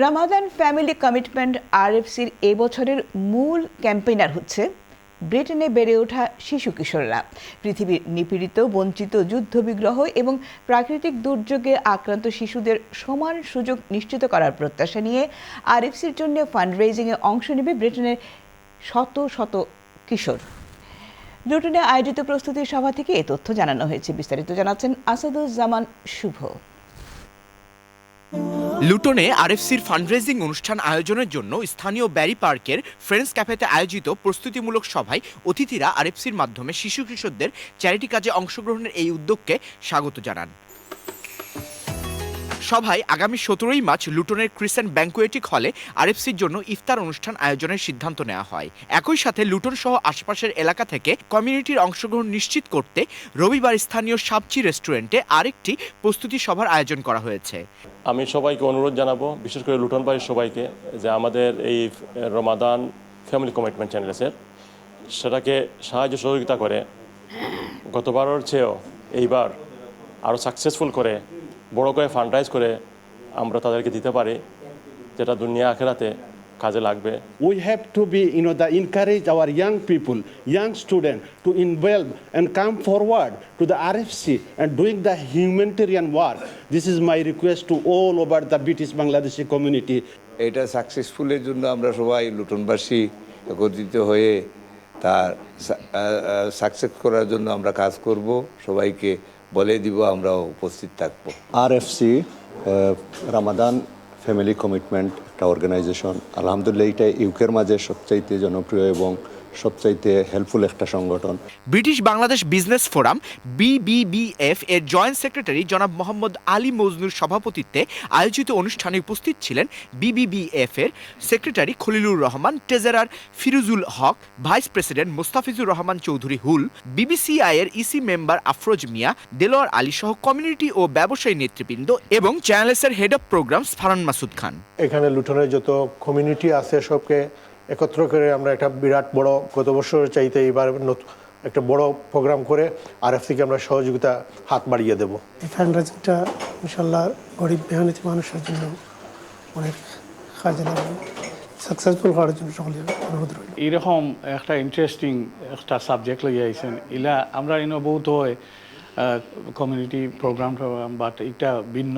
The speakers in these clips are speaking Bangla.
রামাদান ফ্যামিলি কমিটমেন্ট আরএফসির এবছরের মূল ক্যাম্পেইনার হচ্ছে ব্রিটেনে বেড়ে ওঠা শিশু কিশোররা। পৃথিবীর নিপীড়িত, বঞ্চিত, যুদ্ধবিগ্রহ এবং প্রাকৃতিক দুর্যোগে আক্রান্ত শিশুদের সমান সুযোগ নিশ্চিত করার প্রত্যাশা নিয়ে আরএফসির জন্য ফান্ড রেজিংয়ে অংশ নেবে ব্রিটেনের শত শত কিশোর। লুটনে আয়োজিত প্রস্তুতি সভা থেকে এ তথ্য জানানো হয়েছে। বিস্তারিত জানাচ্ছেন আসাদুজ্জামান শুভ। লুটনে আরএফসির ফান্ডরেজিং অনুষ্ঠান আয়োজনের জন্য স্থানীয় ব্যারি পার্কের ফ্রেন্ডস ক্যাফেতে আয়োজিত প্রস্তুতিমূলক সভায় অতিথিরা আরএফসির মাধ্যমে শিশু কিশোরদের চ্যারিটি কাজে অংশগ্রহণের এই উদ্যোগকে স্বাগত জানান। সভায় আগামী সতেরোই মার্চ লুটনের ক্রিসেন্ট ব্যাংকুয়েটিক হলে আরএফসির জন্য ইফতার অনুষ্ঠান আয়োজনের সিদ্ধান্ত নেওয়া হয়। একই সাথে লুটন সহ আশপাশের এলাকা থেকে কমিউনিটির অংশগ্রহণ নিশ্চিত করতে রবিবার স্থানীয় সাবচি রেস্টুরেন্টে আরেকটি প্রস্তুতি সভার আয়োজন করা হয়েছে। আমি সবাইকে অনুরোধ জানাব, বিশেষ করে লুটন বাড়ির সবাইকে, যে আমাদের এই রমাদান ফ্যামিলি কমিটমেন্ট চ্যানেলসের সেটাকে সাহায্য সহযোগিতা করে গতবারের চেয়েও এইবার আরও সাকসেসফুল করে বড় করে ফান্ডরাইজ করে আমরা তাদেরকে দিতে পারি যেটা দুনিয়া আখেরাতে কাজে লাগবে। We have to be you know the encourage our young people young student to involve and come forward to the R F C and doing the humanitarian war this is my request to all over the British Bangladeshi community এটা সাকসেসফুলের জন্য আমরা সবাই লুটনবাসী একত্রিত হয়ে তার সাকসেস করার জন্য আমরা কাজ করব। সবাইকে বলে দিব আমরা উপস্থিত থাকব। R F C Ramadan family commitment একটা অর্গানাইজেশন আলহামদুলিল্লাহ এটা ইউকের মাঝে সবচাইতে জনপ্রিয় এবং সবচাইতে হেল্পফুল একটা সংগঠন। British Bangladesh business forum BBBF এর জয়েন্ট সেক্রেটারি জনাব মোহাম্মদ আলী মজনুর সভাপতিত্বে আয়োজিত অনুষ্ঠানে উপস্থিত ছিলেন বিবিবিএফ এর secretary Khalilur Rahman treasurer Firuzul Haq vice president Mostafizur Rahman Chowdhury হুল বিবিসিআই এর ইসি মেম্বার আফরোজ মিয়া দেলোয়ার আলী সহ কমিউনিটি ও ব্যবসায়ী নেতৃবৃন্দ এবং চ্যানেলসের head of programs Faran Masud Khan. এখানে লুটনের যত কমিউনিটি আছে সবকে একত্র করে আমরা একটা বিরাট বড় গত বছরের চাইতে এবার নতুন একটা বড় প্রোগ্রাম করে আর থেকে আমরা সহযোগিতা হাত বাড়িয়ে দেবো। এই ফান্ডরাইজিংটা ইনশাল্লাহ গরিব মেহনতি মানুষের জন্য অনেক কাজে লাগবে। সাকসেসফুল হওয়ার জন্য সকলে অনুরোধ রইল। এরকম একটা ইন্টারেস্টিং একটা সাবজেক্ট লইয়া আইছেন। ইলা আমরা ইনো বহুত হয় কমিউনিটি প্রোগ্রাম টোগ্রাম বাট এটা ভিন্ন।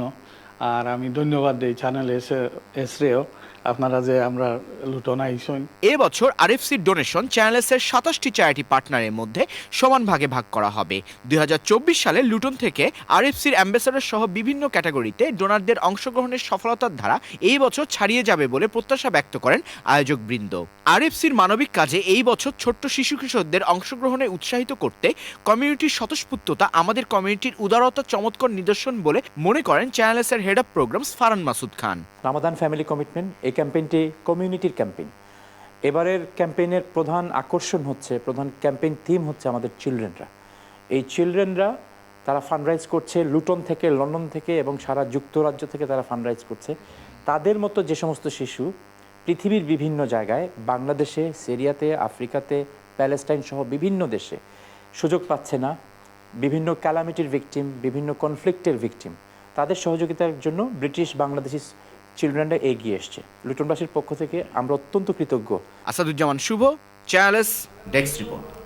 আর আমি ধন্যবাদ দিই চ্যানেল এস এসরেও আপনারা যে আমরা লুটন আইসন এবছর আরএফসির ডোনেশন চ্যানেলসের সাতাশটি চ্যারিটি পার্টনারের মধ্যে সমান ভাগে ভাগ করা হবে। দুই সালে লুটন থেকে আরএফসির অ্যাম্বাসাডার সহ বিভিন্ন ক্যাটাগরিতে ডোনারদের অংশগ্রহণের সফলতার ধারা এই বছর ছাড়িয়ে যাবে বলে প্রত্যাশা ব্যক্ত করেন আয়োজক বৃন্দ। আরএফসির মানবিক কাজে এই বছর ছোট্ট শিশু কিশোরদের অংশগ্রহণে উৎসাহিত করতে কমিউনিটির স্বতঃস্ফূর্ততা আমাদের কমিউনিটির উদারতা, চমৎকার নিদর্শন বলে মনে করেন চ্যানেলসের head of programs Faran Masud Khan Ramadan family commitment এই ক্যাম্পেইনটি কমিউনিটির ক্যাম্পেইন এবারের ক্যাম্পেইনের প্রধান আকর্ষণ হচ্ছে, প্রধান ক্যাম্পেইন থিম হচ্ছে আমাদের চিলড্রেনরা এই চিলড্রেনরা তারা ফান্ডরাইজ করছে লুটন থেকে লন্ডন থেকে এবং সারা যুক্তরাজ্য থেকে তারা ফান্ডরাইজ করছে। তাদের মতো যে সমস্ত শিশু পৃথিবীর বিভিন্ন জায়গায়, বাংলাদেশে, সিরিয়াতে, আফ্রিকাতে, প্যালেস্টাইন সহ বিভিন্ন দেশে সুযোগ পাচ্ছে না। বিভিন্ন ক্যালামিটির ভিকটিম বিভিন্ন কনফ্লিক্টের ভিকটিম তাদের সহযোগিতার জন্য ব্রিটিশ বাংলাদেশি চিলড্রেনরা এগিয়ে এসছে। লুটনবাসীর পক্ষ থেকে আমরা অত্যন্ত কৃতজ্ঞ। Asaduzzaman, Shuvo. Channel S desk report.